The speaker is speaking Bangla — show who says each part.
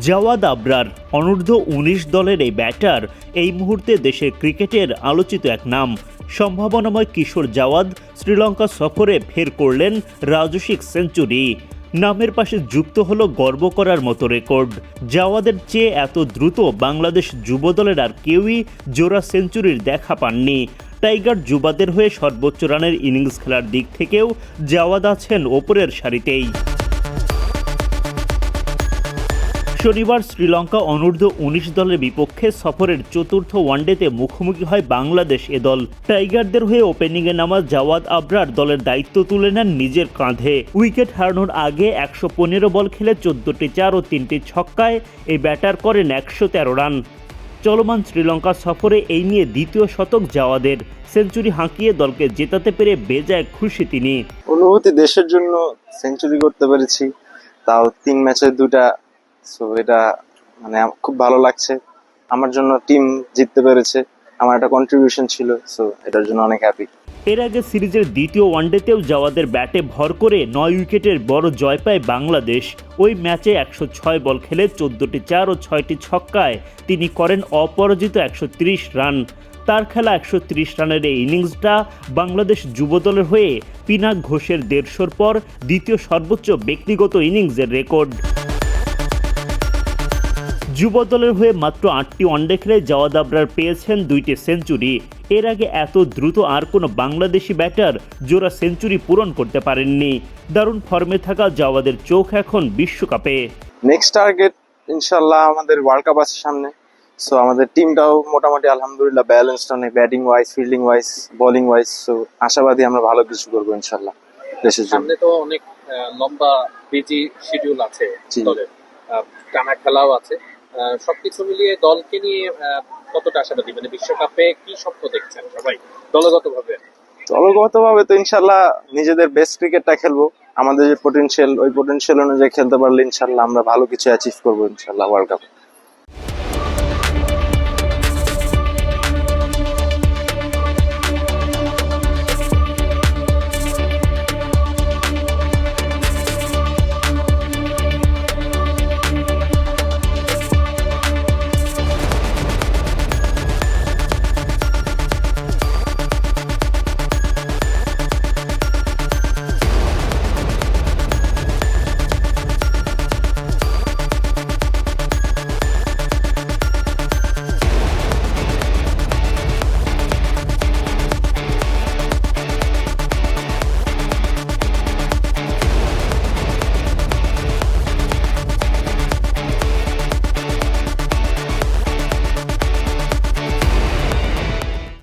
Speaker 1: জাওয়াদ আবরার, অনূর্ধ্ব উনিশ দলের এই ব্যাটার এই মুহূর্তে দেশের ক্রিকেটের আলোচিত এক নাম। সম্ভাবনাময় কিশোর জাওয়াদ শ্রীলঙ্কা সফরে ফের করলেন রাজস্বিক সেঞ্চুরি। নামের পাশে যুক্ত হলো গর্ব করার মতো রেকর্ড জাওয়াদের চেয়ে এত দ্রুত বাংলাদেশ যুবদলের আর কেউই জোড়া সেঞ্চুরির দেখা পাননি। টাইগার যুবাদের হয়ে সর্বোচ্চ রানের ইনিংস খেলার দিক থেকেও জাওয়াদ আছেন ওপরের সারিতেই। শনিবার শ্রীলঙ্কা অনূর্ধ্ব উনিশ দলের বিপক্ষে সফরের চতুর্থ ওয়ানডেতে মুখোমুখি হয় বাংলাদেশ এ দল। টাইগারদের হয়ে ওপেনিংয়ে নামা জাওয়াদ আবরার দলের দায়িত্ব তুলে নেন নিজের কাঁধে। উইকেট হারানোর আগে একশো পনেরো বল খেলে চোদ্দটি চার ও তিনটি ছক্কায় এই ব্যাটার করেন একশো তেরো রান। চলমান শ্রীলঙ্কা সফরে এই নিয়ে দ্বিতীয় শতক জাওয়াদের। সেঞ্চুরি হাঁকিয়ে দলকে জেতাতে পেরে বেজায় খুশি তিনি।
Speaker 2: অনুভূতি দেশের জন্য সেঞ্চুরি করতে পেরেছি, তাও তিন ম্যাচে দুটা সো এটা মানে খুব ভালো লাগছে। আমার জন্য টিম জিততে পেরেছে। আমার একটা কন্ট্রিবিউশন ছিল। সো এটার জন্য অনেক হ্যাপি
Speaker 1: এর আগে সিরিজের দ্বিতীয় ওয়ানডেতেও জাওয়াদের ব্যাটে ভর করে নয় উইকেটের বড় জয় পায় বাংলাদেশ। ওই ম্যাচে একশো ছয় বল খেলে চোদ্দটি চার ও ছয়টি ছক্কায় তিনি করেন অপরাজিত একশো ত্রিশ রান। তার খেলা একশো ত্রিশ রানের এই ইনিংসটা বাংলাদেশ যুবদলের হয়ে পিনাক ঘোষের দেড়শোর পর দ্বিতীয় সর্বোচ্চ ব্যক্তিগত ইনিংসের রেকর্ড। যুব দলের হয়ে মাত্র আটটি ওয়ানডে খেলে জাওয়াদ আবরার পেয়েছেন দুইটি সেঞ্চুরি। এর আগে এত দ্রুত আর কোনো বাংলাদেশি ব্যাটার জোড়া সেঞ্চুরি পূরণ করতে পারেননি। দারুণ ফর্মে থাকা জাওয়াদের চোখ এখন বিশ্বকাপে।
Speaker 2: নেক্সট টার্গেট ইনশাল্লাহ আমাদের ওয়ার্ল্ড কাপ আছে সামনে। সো আমাদের টিমটাও মোটামুটি আলহামদুলিল্লাহ ব্যালেন্সড অনেক batting wise fielding wise bowling wise so আশাবাদী আমরা ভালো কিছু করব ইনশাল্লাহ দেশের জন্য।
Speaker 3: সামনে তো অনেক আহ, লম্বা বিজি শিডিউল আছে দলের। টানা খেলাও আছে। সবকিছু মিলিয়ে দলকে নিয়ে কতটা আশাবাদী? মানে বিশ্বকাপে কি স্বপ্ন দেখছেন সবাই? দলগত ভাবে
Speaker 2: দলগত ভাবে তো ইনশাল্লাহ নিজেদের বেস্ট ক্রিকেটটা খেলব। আমাদের যে পটেনশিয়াল ওই পটেনশিয়াল অনুযায়ী খেলতে পারলে ইনশাল্লাহ আমরা ভালো কিছু অ্যাচিভ করব ইনশাল্লাহ ওয়ার্ল্ড কাপে